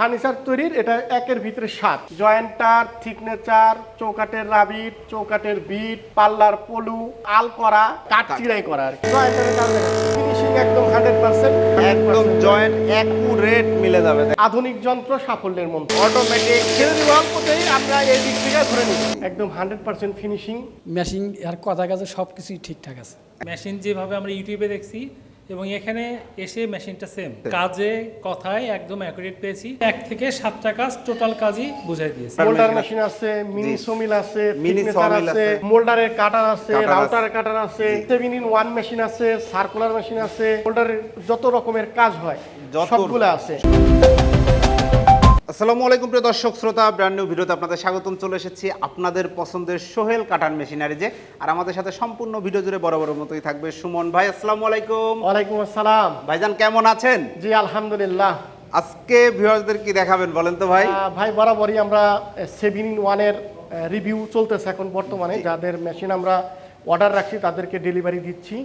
Furniture তৈরির এটা একের ভিতরে সাত। জয়েন্টার থিকনেচার চৌকাটের রাবিট চৌকাটের বিট পাল্লার পলু আল করা কাঠ চিরাই করা আর ফিনিশিং একদম হান্ড্রেড পার্সেন্ট একদম জয়েন্ট অ্যাকুরেট মিলে যাবে। আধুনিক যন্ত্র সাফল্যের মন্ত্র। অটোমেটিক ছেড়ে দিব অল্পতেই আমরা এই দিক থেকে ধরে নিই একদম হান্ড্রেড পার্সেন্ট ফিনিশিং। মেশিন আর কথা কাজে সব কিছুই ঠিকঠাক আছে। মেশিন যেভাবে আমরা ইউটিউবে দেখছি এবং এখানে এসে মেশিনটা সেম। কাজে কথায় একদম অ্যাকুরেট পেয়েছি। এক থেকে সাতটা কাজ টোটাল কাজই বুঝাই দিয়েছে। মোল্ডার মেশিন আছে মিনি সোমিল আছে মিনি সোমিল আছে। মোল্ডারের কাটার আছে রাউটারের কাটার আছে সেভেন ইন ওয়ান মেশিন আছে সার্কুলার মেশিন আছে মোল্ডারের যত রকমের কাজ হয় যত- সবগুলো আছে। আসসালামু আলাইকুম প্রিয় দর্শক শ্রোতা ব্র্যান্ড নিউ ভিডিওতে আপনাদের স্বাগতম। চলে এসেছি আপনাদের পছন্দের সোহেল কাটান মেশিনারি যে আর আমাদের সাথে সম্পূর্ণ ভিডিও জুড়ে বড় বড় মতোই থাকবে সুমন ভাই আসসালামু আলাইকুম। ওয়ালাইকুম আসসালাম। ভাইজান কেমন আছেন? জি আলহামদুলিল্লাহ। আজকে ভিউয়ারদের কি দেখাবেন বলেন তো ভাই? ভাই বরাবরই আমরা সেভেন ইন ওয়ানের রিভিউ চলতেছে এখন বর্তমানে। যাদের মেশিন আমরা অর্ডার রাখছি তাদেরকে ডেলিভারি দিচ্ছি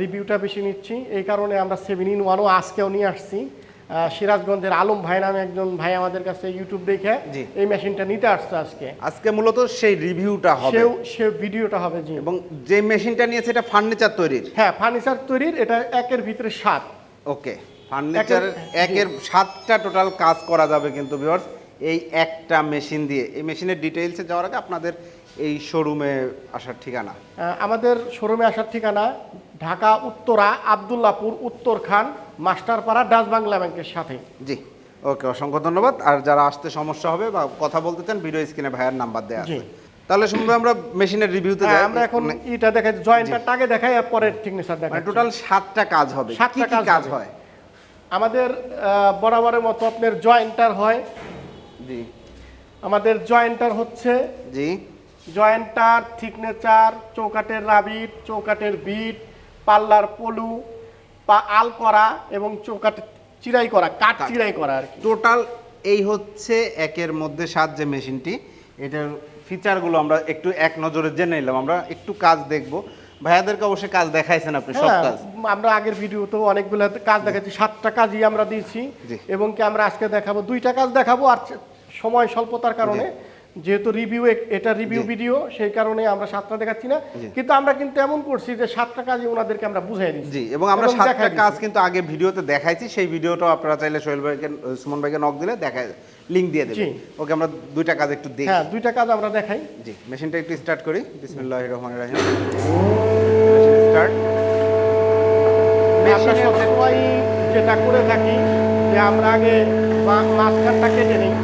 রিভিউটা বেশি নিচ্ছি। এই কারণে আমরা সেভেন ইন ওয়ানও আজকেও নিয়ে আসছি। সিরাজগঞ্জের আলম ভাই নামে একজন ভাই আমাদের কাছে ইউটিউব দেখে এই মেশিনটা নিতে আসছে আজকে। আজকে মূলত সেই রিভিউটা হবে। সে ভিডিওটা হবে জি। এবং যে মেশিনটা নিয়েছে এটা ফার্নিচার তৈরির? হ্যাঁ ফার্নিচার তৈরির এটা একের ভিতরে সাত। ওকে ফার্নিচার একের- একের সাতটা টোটাল কাজ করা যাবে কিন্তু ভিউয়ার্স এই একটা মেশিন দিয়ে এই মেশিনের ডিটেইলসে যাওয়ার আগে আপনাদের এই শোরুমে আসার ঠিকানা। আমাদের শোরুমে আসার ঠিকানা ঢাকা উত্তরা আবদুল্লাপুর উত্তরখান মাস্টারপাড়া ডাচ বাংলা ব্যাংকের সাথে। জি ওকে অসংখ্য ধন্যবাদ। আর যারা আসতে সমস্যা হবে বা কথা বলতে চান ভিডিও স্ক্রিনে ভাইয়ের নাম্বার দেওয়া আছে। তাহলে শুনব আমরা মেশিনের রিভিউতে হ্যাঁ, যাই। আমরা এখন এটা দেখাই জয়েন্টটা আগে দেখাই আর পরে মানে দেখাই টোটাল সাতটা কাজ হবে। সাতটা কাজ হয়? আমাদের বরাবরের মতো আপনার জয়েন্টার হয় জি। আমাদের জয়েন্টার হচ্ছে জি। জয়েন্টার থিকনেচার চৌকাটের রাবিট চৌকাটের বিট পাল্লার পলু পা আল করা এবং চৌকাট চিরাই করা কাঠ চিরাই করা আর কি। টোটাল এই হচ্ছে একের মধ্যে সাত যে মেশিনটি। এটার ফিচারগুলো আমরা একটু এক নজরে জেনে নিলাম। আমরা একটু কাজ দেখব। ভাইয়াদেরকে অবশ্যই কাজ দেখাইছেন আপনি সব হ্যাঁ, কাজ। আমরা আগের ভিডিওতেও অনেকগুলো কাজ দেখাচ্ছি। সাতটা কাজই আমরা দিয়েছি এবং কি আমরা আজকে দেখাবো দুইটা কাজ দেখাবো আর সময় স্বল্পতার কারণে যেহেতু রিভিউ এটা রিভিউ ভিডিও সেই কারণে আমরা সাতটা দেখাচ্ছি না। কিন্তু আমরা কিন্তু এমন করছি যে সাতটা কাজই ওনাদেরকে আমরা বুঝাই দিচ্ছি। জি এবং আমরা সাতটা কাজ কিন্তু আগে ভিডিওতে দেখাইছি সেই ভিডিওটাও আপনারা চাইলে সোহেল ভাইকে সুমন ভাইকে নক দিলে দেখায় লিংক দিয়ে দেবেন। ওকে আমরা দুইটা কাজ একটু দেখি। হ্যাঁ দুইটা কাজ আমরা দেখাই। জি মেশিনটা একটু স্টার্ট করি। বিসমিল্লাহির রহমানির রহিম। স্টার্ট আমরা সবসময় যেটা করে থাকি যে আমরা আগে মাঝখানটা কেটে নিই।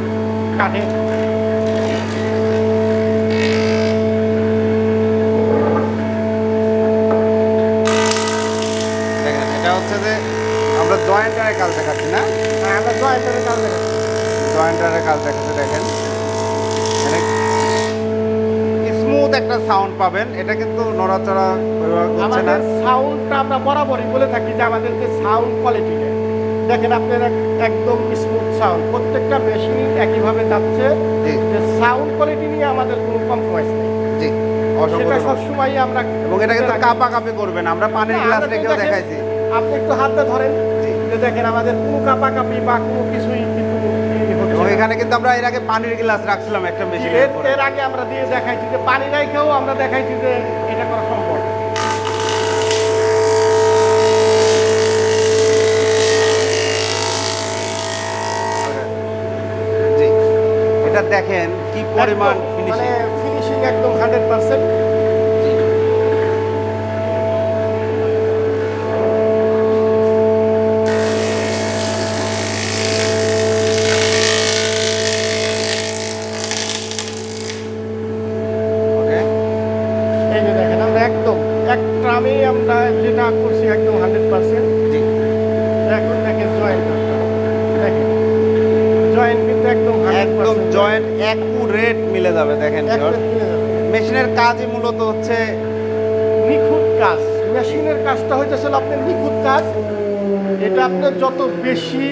কাঠে দেখেন এটা হচ্ছে যে আমরা জয়েন্টারের কাজ দেখাচ্ছি না? হ্যাঁ, আমরা জয়েন্টারের কাজ দেখাচ্ছি। জয়েন্টারের কাজ দেখাচ্ছে দেখেন। স্মুথ একটা সাউন্ড পাবেন এটা কিন্তু নড়াচড়া হচ্ছে না। আমাদের সাউন্ডটা আমরা বরাবরই বলে থাকি যে আমাদেরকে সাউন্ড কোয়ালিটি দেখেন আপনার এক- একদম স্মুথ সাউন্ড প্রত্যেকটা মেশিন একইভাবে যাচ্ছে। যে সাউন্ড কোয়ালিটি নিয়ে আমাদের কোনো কম্প্রোমাইজ নেই। জি। সেটা সবসময় আমরা এবং এটা কিন্তু কাপা কাপি করবেন। আমরা পানির গ্লাস রেখেও দেখাইছি। আপনি একটু হাতে ধরেন। যে দেখেন আমাদের কোনো কাপাকাপি বা কোনো কিছুই কিন্তু। এখানে কিন্তু আমরা এর আগে পানির গ্লাস রাখছিলাম একটা মেশিন এর এর আগে আমরা দিয়ে দেখাইছি যে পানি রাইখেও আমরা দেখাইছি যে এটা করা সম্ভব জি এটা দেখেন কি পরিমাণ ফিনিশিং একদম হান্ড্রেড পার্সেন্ট আপনার যত বেশি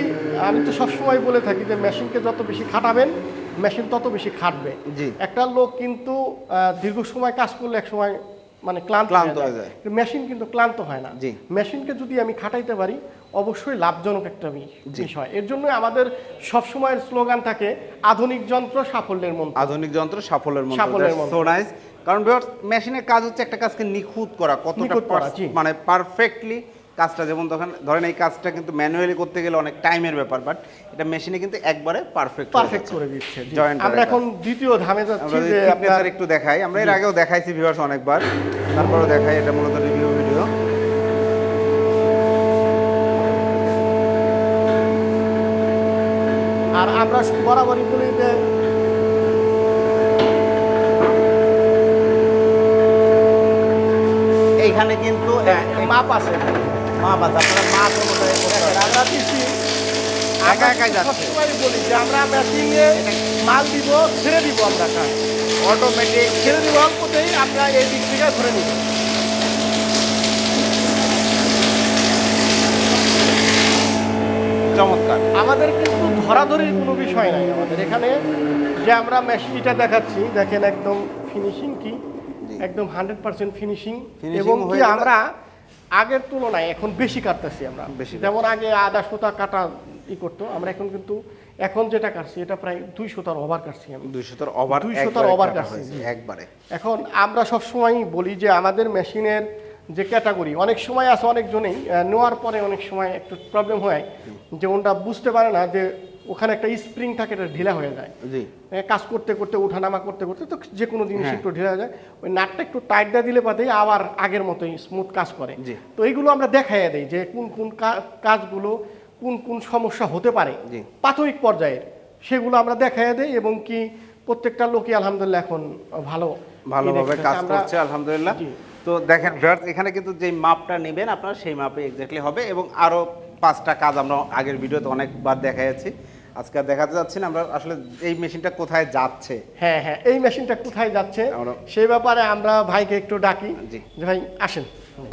আমি তো সবসময় বলে থাকি যে মেশিনকে যত বেশি খাটাবেন মেশিন তত বেশি খাটবে। একটা লোক কিন্তু দীর্ঘ সময় কাজ করলে এক সময় মানে ক্লান্ত ক্লান্ত হয়ে যায়। মেশিন কিন্তু ক্লান্ত হয় না। মেশিনকে যদি আমি খাটাইতে পারি অবশ্যই লাভজনক একটা বিষয়। এর জন্য আমাদের সবসময়ের স্লোগান থাকে আধুনিক যন্ত্র সাফল্যের মন্ত্র। আধুনিক যন্ত্র সাফল্যের মন্ত্র। সাফল্যের মন্ত্র। কারণ মেশিনের কাজ হচ্ছে একটা কাজকে নিখুঁত করা কতটা মানে পারফেক্টলি কাজটা যেমন তখন ধরেন এই কাজটা কিন্তু ম্যানুয়ালি করতে গেলে অনেক টাইমের ব্যাপার বাট এটা মেশিনে কিন্তু একবারে পারফেক্ট পারফেক্ট করে দিচ্ছে জি। Joint আমরা এখন দ্বিতীয় ধামে যাচ্ছি যে আপনার একটু দেখাই আমরা এর আগেও দেখাইছি ভিউয়ার্স অনেকবার তারপরেও দেখাই এটা মূলত রিভিউ ভিডিও আর আমরা বরাবরই বলি যে এইখানে কিন্তু আহ, মাপ আছে। আপনারা অনুযায়ী আমরা দিচ্ছি একা একাই যাচ্ছে। বলি যে আমরা মাল দিব ছেড়ে দিব আমরা কাজ অটোমেটিক ছেড়ে দিব অল্পতেই আমরা এই দিক থেকে ধরে নিব। চমৎকার। আমাদের কিন্তু ধরাধরির কোনো বিষয় নাই আমাদের এখানে। যে আমরা মেশিনটা দেখাচ্ছি দেখেন একদম ফিনিশিং কি? একদম হান্ড্রেড পার্সেন্ট ফিনিশিং এবং কি আমরা আগের তুলনায় এখন বেশি কাটতেছি আমরা। বেশি যেমন আগে আদা সুতা কাটা ই করতো আমরা এখন কিন্তু এখন যেটা কাটছি এটা প্রায় দুই সুতার ওভার কাটছি আমি। দুইশোটার ওভার 200 টার over কাটছে। একবারে। এখন আমরা সবসময় বলি যে আমাদের মেশিনের যে ক্যাটাগরি অনেক সময় আছে অনেকজনেই নেওয়ার পরে অনেক সময় একটু প্রবলেম হয় যে ওনটা বুঝতে পারে না যে ওখানে একটা স্প্রিং থাকে এটা ঢিলা হয়ে যায়। জি। কাজ করতে করতে ওঠানামা করতে করতে তো যে কোনো জিনিস হ্যাঁ। একটু ঢিলা হয়ে যায়। ওই নাটটা একটু টাইটটা দিলে পাতেই আবার আগের মতোই স্মুথ কাজ করে। তো এইগুলো আমরা দেখাইয়া দিই যে কোন কোন কাজগুলো কোন কোন সমস্যা হতে পারে। প্রাথমিক পর্যায়ের সেগুলো আমরা দেখাইয়া দিই এবং কি প্রত্যেকটা লোকই আলহামদুলিল্লাহ এখন ভালো। ভালোভাবে কাজ করছে আলহামদুলিল্লাহ। তো দেখেন ভিউয়ার্স এখানে কিন্তু যে মাপটা নেবেন আপনারা সেই মাপে এক্স্যাক্টলি হবে এবং আরও পাঁচটা কাজ আমরা আগের ভিডিওতে অনেকবার দেখাইছি আজকে দেখাতে যাচ্ছি না আমরা আসলে এই মেশিনটা কোথায় যাচ্ছে? হ্যাঁ হ্যাঁ এই মেশিনটা কোথায় যাচ্ছে সেই ব্যাপারে আমরা ভাইকে একটু ডাকি। জি। ভাই আসেন।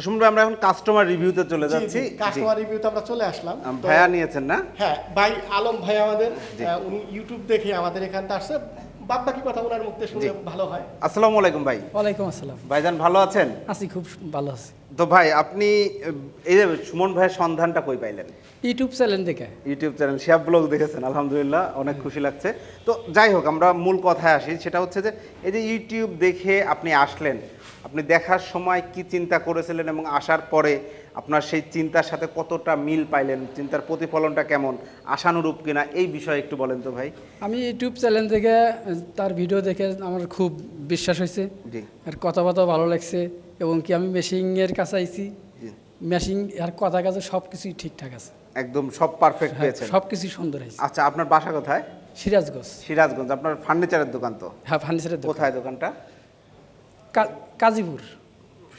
শুনব আমরা এখন কাস্টমার রিভিউতে চলে যাচ্ছি। কাস্টমার রিভিউতে আমরা চলে আসলাম। ভাইয়া নিয়েছেন না? হ্যাঁ ভাই আলম ভাই আমাদের উনি ইউটিউব দেখে আমাদের এখানটা আসছে। বাদ বাকি কথা ওনার মুখতে শুনলে ভালো হয়। আসসালামু আলাইকুম ভাই। ওয়ালাইকুম আসসালাম। ভাইজান ভালো আছেন? আছি খুব ভালো আছি। তো ভাই আপনি এই যে সুমন ভাইয়ের সন্ধানটা কই পাইলেন? ইউটিউব চ্যানেল দেখে। ইউটিউব চ্যানেল শিয়াব ব্লগ দেখেছেন আলহামদুলিল্লাহ অনেক খুশি লাগছে। তো যাই হোক আমরা মূল কথায় আসি সেটা হচ্ছে যে এই যে ইউটিউব দেখে আপনি আসলেন আপনি দেখার সময় কি চিন্তা করেছিলেন এবং আসার পরে আপনার সেই চিন্তার সাথে কতটা মিল পাইলেন? চিন্তার প্রতিফলনটা কেমন? আশানুরূপ কিনা? এই বিষয়ে একটু বলেন তো ভাই। আমি ইউটিউব চ্যানেল দেখে তার ভিডিও দেখে আমার খুব বিশ্বাস হয়েছে। জি। আর কথাবার্তা ভালো লাগছে এবং কি আমি মেশিংয়ের কাছে আইছি। মেশিং আর কথা কাছে সব কিছুই ঠিকঠাক আছে। একদম সব পারফেক্ট হয়েছে সব কিছুই সুন্দর হয়েছে। আচ্ছা আপনার বাসা কোথায়? সিরাজগঞ্জ। সিরাজগঞ্জ আপনার ফার্নিচারের দোকান তো? হ্যাঁ ফার্নিচারের দোকান। কোথায় দোকানটা? কাজীপুর।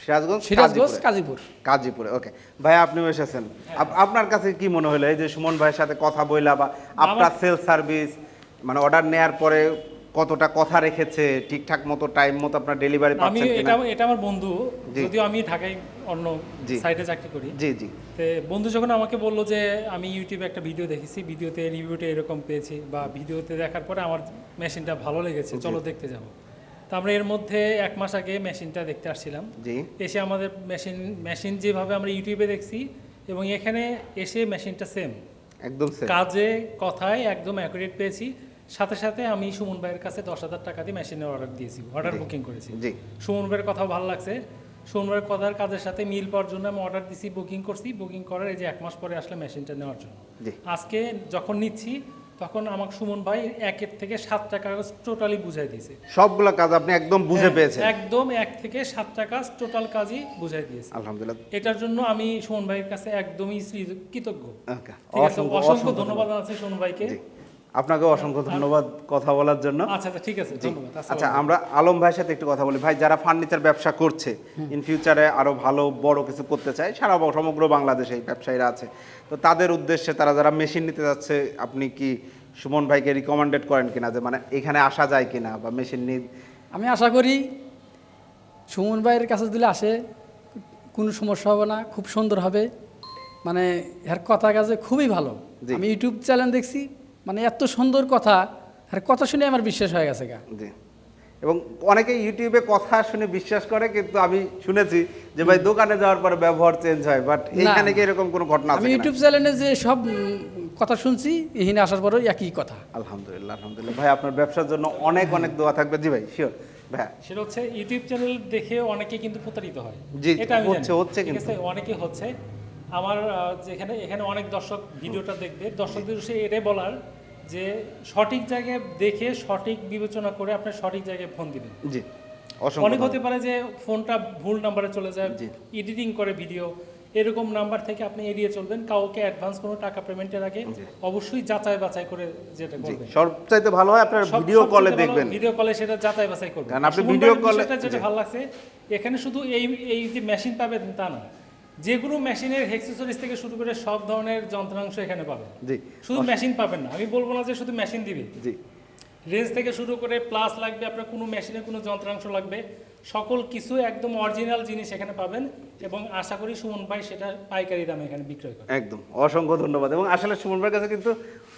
সিরাজগঞ্জ সিরাজগঞ্জ কাজীপুর? কাজীপুরে। ওকে ভাই এসেছেন। আপনার কাছে কি মনে হলো এই যে সুমন ভাইয়ের সাথে কথা বইলা বা আপনার সেল সার্ভিস মানে অর্ডার নেয়ার পরে কতটা কথা রেখেছে ঠিকঠাক মতো টাইম মতো আপনার ডেলিভারি পাচ্ছেন এটা কিনা? এটা আমার বন্ধু যদিও আমি ঢাকায় অন্য। সাইটে চাকরি করি। জি জি। তো বন্ধু যখন আমাকে বলল যে আমি ইউটিউবে একটা ভিডিও দেখেছি ভিডিওতে রিভিউটা এরকম পেয়েছি বা ভিডিওতে দেখার পরে আমার মেশিনটা ভালো লেগেছে চলো দেখতে যাব। তো আমরা এর মধ্যে এক মাস আগে মেশিনটা দেখতে আসছিলাম। জি। এসে আমাদের মেশিন মেশিন যেভাবে আমরা ইউটিউবে দেখছি এবং এখানে এসে মেশিনটা সেম একদম। কাজে কথায় একদম অ্যাকুরেট পেয়েছি। সাথে সাথে আমি সুমন ভাইয়ের কাছে দশ হাজার টাকা দিয়ে মেশিনের অর্ডার দিয়েছি অর্ডার বুকিং করেছি। জি। সুমন ভাইয়ের কথাও ভালো লাগছে। সুমন ভাইয়ের কথার কাজের সাথে মিল পাওয়ার জন্য আমি অর্ডার দিছি বুকিং করছি। বুকিং করার এই যে এক মাস পরে আসলে মেশিনটা নেওয়ার জন্য। আজকে যখন নিচ্ছি তখন আমাকে সুমন ভাই একের থেকে সাতটা কাগজ টোটালি বুঝাই দিয়েছে। সবগুলো কাজ আপনি একদম বুঝে পেয়েছেন। একদম এক থেকে সাতটা কাজ টোটাল কাজই বুঝাই দিয়েছে। আলহামদুলিল্লাহ। এটার জন্য আমি সুমন ভাইয়ের কাছে একদমই কৃতজ্ঞ. ঠিক আছে অসংখ্য- ধন্যবাদ আছে সুমন ভাইকে। আপনাকে অসংখ্য ধন্যবাদ কথা বলার জন্য। আচ্ছা আচ্ছা ঠিক আছে ধন্যবাদ আচ্ছা আমরা আলম ভাইয়ের সাথে একটু কথা বলি। ভাই যারা ফার্নিচার ব্যবসা করছে ইন ফিউচারে আরও ভালো বড় কিছু করতে চায় সারা সমগ্র বাংলাদেশে এই ব্যবসায়ীরা আছে। তো তাদের উদ্দেশ্যে তারা যারা মেশিন নিতে যাচ্ছে আপনি কি সুমন ভাইকে রিকমেন্ডেড করেন কিনা? যে মানে এখানে আসা যায় কিনা বা মেশিন নিয়ে আমি আশা করি সুমন ভাইয়ের কাছে দিলে আসে কোনো সমস্যা হবে না খুব সুন্দর হবে। মানে এর কথা কাজে খুবই ভালো। আমি ইউটিউব চ্যানেল দেখছি মানে এত সুন্দর কথা আর কথা শুনে আমার বিশ্বাস হয়ে গেছে গা। জি। এবং অনেকে ইউটিউবে কথা শুনে বিশ্বাস করে কিন্তু আমি শুনেছি যে ভাই দোকানে যাওয়ার পরে ব্যবহার চেঞ্জ হয় বাট এইখানে কি এরকম কোনো ঘটনা আছে আমি ইউটিউব চ্যানেলে যে সব কথা শুনছি এখানে আসার পরেও একই কথা। আলহামদুলিল্লাহ আলহামদুলিল্লাহ। ভাই আপনার ব্যবসার জন্য অনেক অনেক দোয়া থাকবে। জি ভাই শিওর ভাই। সেটা হচ্ছে ইউটিউব চ্যানেল দেখে অনেকে কিন্তু প্রতারিত হয়। জি, এটা হচ্ছে, জানি। হচ্ছে কিন্তু। অনেকে হচ্ছে আমার যেখানে এখানে অনেক দর্শক ভিডিওটা দেখবে। দর্শকদের সে এটাই বলার যে সঠিক জায়গায় দেখে সঠিক বিবেচনা করে আপনি সঠিক জায়গায় ফোন দিবেন। জি অনেক হতে পারে যে ফোনটা ভুল নাম্বারে চলে যায় জি। এডিটিং করে ভিডিও এরকম নাম্বার থেকে আপনি এড়িয়ে চলবেন কাউকে অ্যাডভান্স কোনো টাকা পেমেন্টের আগে অবশ্যই যাচাই বাছাই করে যেটা করবেন। সবচাইতে ভালো হয় আপনার ভিডিও কলে দেখবেন। ভিডিও কলে সেটা যাচাই বাছাই করবেন। কারণ আপনি ভিডিও কলে- যেটা ভালো লাগছে এখানে শুধু এই এই যে মেশিন পাবেন তা না যে কোনো মেশিনের হেক্সেসরিজ থেকে শুরু করে সব ধরনের যন্ত্রাংশ এখানে পাবেন। জি। শুধু মেশিন পাবেন না। আমি বলব না যে শুধু মেশিন দিবে। জি। রেঞ্জ থেকে শুরু করে প্লাস লাগবে আপনার কোনো মেশিনে কোনো যন্ত্রাংশ লাগবে। সকল কিছু একদম অরিজিনাল জিনিস এখানে পাবেন এবং আশা করি সুমন ভাই সেটা পাইকারি দামে এখানে বিক্রয় করে একদম। অসংখ্য ধন্যবাদ। এবং আসলে সুমন ভাইয়ের কাছে কিন্তু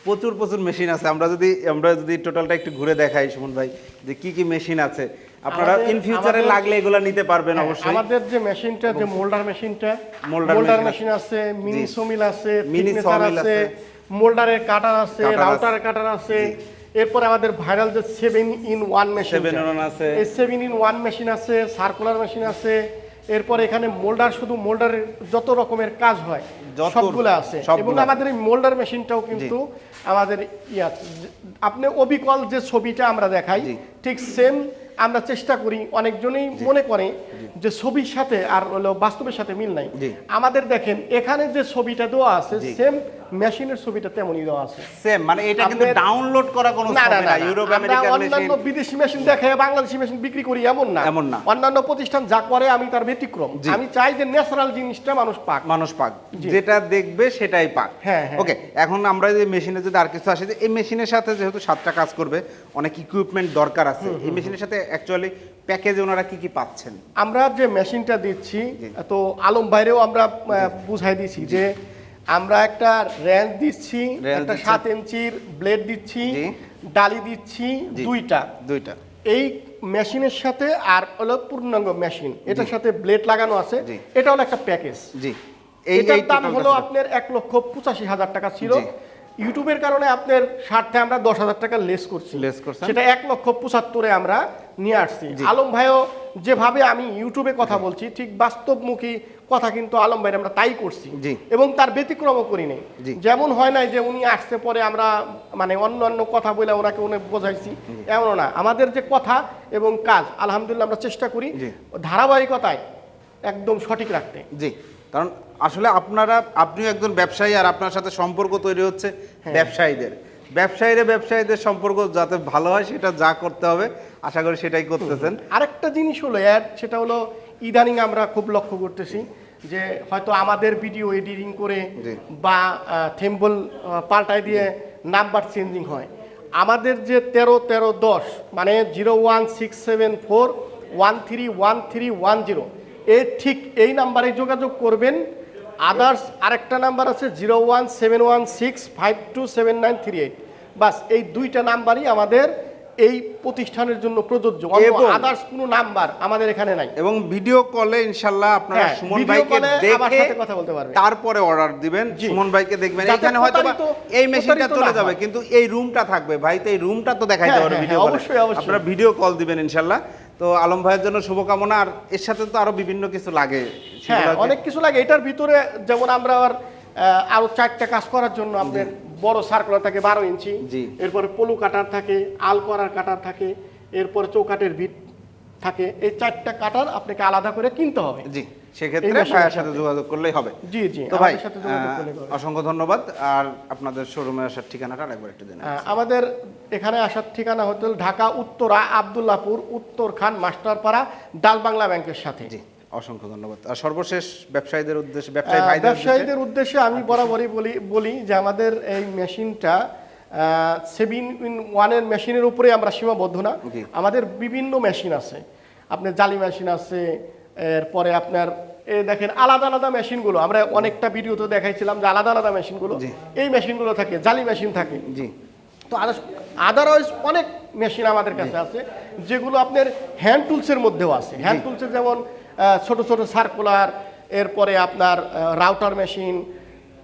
প্রচুর প্রচুর মেশিন আছে। আমরা যদি আমরা যদি টোটালটা একটু ঘুরে দেখাই সুমন ভাই যে কি কি মেশিন আছে। আপনারা ইন ফিউচারে লাগলে এগুলো নিতে পারবেন হ্যাঁ, অবশ্যই। আমাদের যে মেশিনটা যে মোল্ডার মেশিনটা মোল্ডার মেশিন আছে মিনি। সমিল আছে মিনি সমিল আছে। মোল্ডারের কাটার আছে। রাউটারের কাটার আছে। এরপরে আমাদের ভাইরাল যে seven in one machine seven one আছে। এই সেভেন ইন ওয়ান মেশিন আছে সার্কুলার মেশিন আছে। এরপর এখানে মোল্ডার শুধু মোল্ডারের যত রকমের কাজ হয় সবগুলো আছে। এবং আমাদের এই মোল্ডার মেশিনটাও কিন্তু আমাদের ইয়ে আপনি অবিকল যে ছবিটা আমরা দেখাই ঠিক সেম আমরা চেষ্টা করি অনেকজনেই মনে করে যে ছবির সাথে আর হলো বাস্তবের সাথে মিল নাই। আমাদের দেখেন এখানে যে ছবিটা দেওয়া আছে সেম মেশিনের ছবিটা তেমনই দেওয়া আছে। সেম মানে এটা কিন্তু ডাউনলোড করা কোনো না না ছবি না না ইউরোপ আমরা আমেরিকান মেশিন অন্যান্য বিদেশি মেশিন দেখে বাংলাদেশি মেশিন বিক্রি করি এমন না। এমন না। অন্যান্য প্রতিষ্ঠান যা করে আমি তার ব্যতিক্রম। আমি চাই যে ন্যাচারাল জিনিসটা মানুষ পাক। মানুষ পাক। যেটা দেখবে সেটাই পাক। হ্যাঁ, হ্যাঁ। ওকে এখন আমরা যে মেশিনে যদি আর কিছু আসে যে এই মেশিনের সাথে যেহেতু সাতটা কাজ করবে অনেক ইকুইপমেন্ট দরকার আছে। এই মেশিনের সাথে অ্যাকচুয়ালি প্যাকেজে ওনারা কি কি পাচ্ছেন? আমরা যে মেশিনটা দিচ্ছি তো আলম বাইরেও আমরা বুঝাই দিচ্ছি যে আমরা একটা র্যাঞ্চ দিচ্ছি একটা সাত ইঞ্চির ব্লেড দিচ্ছি ডালি দিচ্ছি দুইটা। দুইটা। এই মেশিনের সাথে আর হলো পূর্ণাঙ্গ মেশিন এটার সাথে ব্লেড লাগানো আছে এটা হলো একটা প্যাকেজ জি। এটার দাম হলো আপনার এক লক্ষ পঁচাশি হাজার টাকা ছিল। ইউটিউবের কারণে আপনার স্বার্থে আমরা দশ হাজার টাকা লেস করছি। লেস করছি সেটা এক লক্ষ পঁচাত্তরে আমরা নিয়ে আসছি। আলম ভাইও যেভাবে আমি ইউটিউবে কথা বলছি ঠিক বাস্তবমুখী কথা কিন্তু আলম ভাই আমরা তাই করছি। জি। এবং তার ব্যতিক্রমও করি নাই। যেমন হয় নাই যে উনি আসতে পরে আমরা মানে অন্য অন্য কথা বলে ওনাকে উনি বোঝাইছি এমন না। আমাদের যে কথা এবং কাজ আলহামদুলিল্লাহ আমরা চেষ্টা করি ধারাবাহিকতায় একদম সঠিক রাখতে। জি। কারণ আসলে আপনারা আপনিও একজন ব্যবসায়ী আর আপনার সাথে সম্পর্ক তৈরি হচ্ছে হ্যাঁ। ব্যবসায়ীদের। ব্যবসায়ীরা ব্যবসায়ীদের সম্পর্ক যাতে ভালো হয় সেটা যা করতে হবে। আশা করি সেটাই করতেছেন। আরেকটা জিনিস হলো অ্যাড সেটা হলো ইদানিং আমরা খুব লক্ষ্য করতেছি যে হয়তো আমাদের ভিডিও এডিটিং করে বা থেম্বল পাল্টায় দিয়ে নাম্বার চেঞ্জিং হয়। আমাদের যে তেরো তেরো দশ মানে zero one six seven four one three one three one zero এ ঠিক এই নাম্বারে যোগাযোগ করবেন। আদার্স আরেকটা নাম্বার আছে zero one seven one six five two seven nine three eight. বাস এই দুইটা নাম্বারই আমাদের এই প্রতিষ্ঠানের জন্য প্রযোজ্য। আদার্স কোনো নাম্বার আমাদের এখানে নাই। এবং ভিডিও কলে ইনশাল্লাহ আপনারা হ্যাঁ, সুমন ভাইকে দেখে কথা বলতে পারবে। তারপরে অর্ডার দিবেন। সুমন ভাইকে দেখবেন। এখানে হয়তো এই মেশিনটা চলে যাবে কিন্তু এই রুমটা থাকবে। ভাই তো এই রুমটা তো পারবে হ্যাঁ, ভিডিও অবশ্যই, অবশ্যই। আপনারা ভিডিও কল দিবেন ইনশাল্লাহ তো আলম ভাইয়ের জন্য শুভকামনা। আর এর সাথে তো আরও বিভিন্ন কিছু লাগে। হ্যাঁ অনেক কিছু লাগে। এটার ভিতরে যেমন আমরা আর আরও চারটা কাজ করার জন্য আপনার বড় সার্কুলার থাকে বারো ইঞ্চি। এরপরে পলু কাটার থাকে আল করার কাটার থাকে এরপর চৌকাটের বিট থাকে। এই চারটা কাটার আপনাকে আলাদা করে কিনতে হবে। জি সেক্ষেত্রে ভাইয়ের সাথে। যোগাযোগ করলেই হবে। জি জি তো ভাই। অসংখ্য ধন্যবাদ। আর আপনাদের শোরুমে আসার ঠিকানাটা আরেকবার একটু দিন আমাদের এখানে আসার ঠিকানা হোটেল ঢাকা উত্তরা আবদুল্লাপুর উত্তরখান মাস্টারপাড়া ডাল বাংলা ব্যাংকের সাথে। জি। অসংখ্য ধন্যবাদ। আর সর্বশেষ ব্যবসায়ীদের উদ্দেশ্যে ব্যবসায়ী ব্যবসায়ীদের উদ্দেশ্যে আমি বরাবরই বলি বলি যে আমাদের এই মেশিনটা সেভেন ইন ওয়ানের মেশিনের উপরে আমরা সীমাবদ্ধ না। আমাদের বিভিন্ন মেশিন আছে। আপনার জালি মেশিন আছে এরপরে আপনার এ দেখেন আলাদা আলাদা মেশিনগুলো। আমরা অনেকটা ভিডিওতে দেখাইছিলাম যে আলাদা আলাদা মেশিনগুলো। এই মেশিনগুলো থাকে জালি মেশিন থাকে। জি। তো আদারওয়াইজ অনেক মেশিন আমাদের কাছে আছে যেগুলো আপনার হ্যান্ড টুলসের মধ্যেও আছে। হ্যান্ড টুলসের যেমন ছোট ছোট সার্কুলার এরপরে আপনার রাউটার মেশিন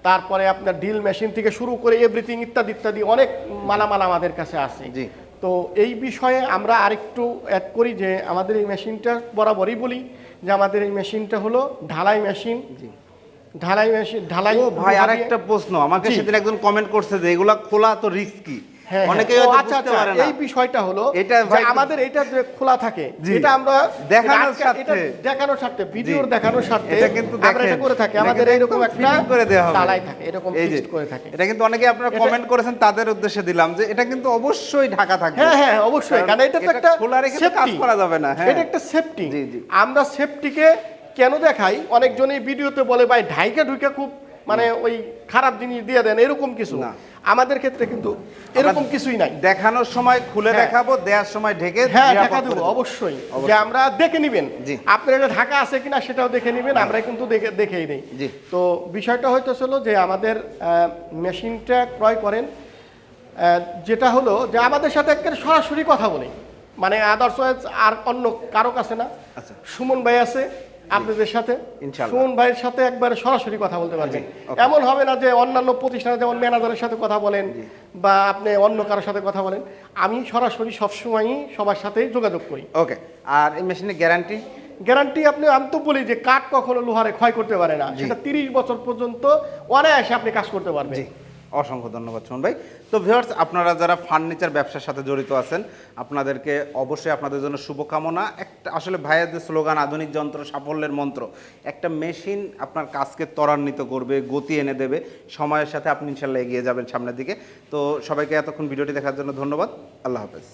তারপরে আপনার ডিল মেশিন থেকে শুরু করে এভরিথিং ইত্যাদি ইত্যাদি অনেক মালামাল আমাদের কাছে আছে। জি। তো এই বিষয়ে আমরা আরেকটু অ্যাড করি যে আমাদের এই মেশিনটা বরাবরই বলি যে আমাদের এই মেশিনটা হলো ঢালাই মেশিন ঢালাই মেশিন ঢালাই ভাই আর একটা প্রশ্ন। আমাকে সেদিন একজন কমেন্ট করছে যে এগুলা খোলা তো রিস্কি হ্যাঁ, হ্যাঁ। আচ্ছা, বুঝতে আচ্ছা, পারে না। এই বিষয়টা হলো এটা আমাদের এটা যে খোলা থাকে এটা আমরা দেখানোর স্বার্থে। দেখানোর স্বার্থে ভিডিওর দেখানোর স্বার্থে এটা কিন্তু আমরা এটা করে থাকি। আমাদের এরকম একটা করে দেওয়া হবে। থাকে এরকম ফিক্সড করে থাকে। এটা কিন্তু অনেকে আপনারা কমেন্ট করেছেন তাদের উদ্দেশ্যে দিলাম যে এটা কিন্তু অবশ্যই ঢাকা থাকবে। হ্যাঁ হ্যাঁ অবশ্যই। কারণ এটা তো একটা খোলা রেখে কাজ করা যাবে না, হ্যাঁ। এটা একটা সেফটি। আমরা সেফটিকে কেন দেখাই? অনেকজন এই ভিডিওতে বলে ভাই ঢাইকা ঢুকে খুব মানে ওই খারাপ জিনিস দিয়ে দেন এরকম কিছু না। আমাদের ক্ষেত্রে কিন্তু এরকম কিছুই নাই দেখানোর সময় খুলে হ্যাঁ। দেখাবো দেওয়ার সময় ঢেকে হ্যাঁ ঢাকা দেবো। অবশ্যই যে আমরা দেখে নিবেন। আপনার এটা ঢাকা আছে কিনা সেটাও দেখে নিবেন আমরা কিন্তু দেখে দেখেই নেই তো বিষয়টা হয়তো ছিল যে আমাদের মেশিনটা ক্রয় করেন যেটা হলো যে আমাদের সাথে একটা সরাসরি কথা বলে মানে আদার্স আর অন্য কারও কাছে না আচ্ছা। সুমন ভাই আছে আপনাদের সাথে? সুমন ভাইয়ের সাথে একবারে সরাসরি কথা বলতে পারবেন। এমন হবে না যে অন্যান্য প্রতিষ্ঠানে যেমন ম্যানেজারের সাথে কথা বলেন বা আপনি অন্য কারোর সাথে কথা বলেন আমি সরাসরি সবসময়ই সবার সাথেই যোগাযোগ করি। ওকে আর এই মেশিনের গ্যারান্টি? গ্যারান্টি আপনি আমি তো বলি যে কাঠ কখনো লোহারে ক্ষয় করতে পারে না। সেটা তিরিশ বছর পর্যন্ত অনায়াসে আপনি কাজ করতে পারবেন। অসংখ্য ধন্যবাদ সুমন ভাই। তো ভিউয়ার্স, আপনারা যারা ফার্নিচার ব্যবসার সাথে জড়িত আছেন, আপনাদেরকে অবশ্যই আপনাদের জন্য শুভকামনা। একটা আসলে ভাইয়ের যে স্লোগান, আধুনিক যন্ত্র, সাফল্যের মন্ত্র, একটা মেশিন আপনার কাজকে ত্বরান্বিত করবে, গতি এনে দেবে। সময়ের সাথে আপনি ইনশাল্লাহ এগিয়ে যাবেন সামনের দিকে। তো সবাইকে এতক্ষণ ভিডিওটি দেখার জন্য ধন্যবাদ। আল্লাহ হাফেজ।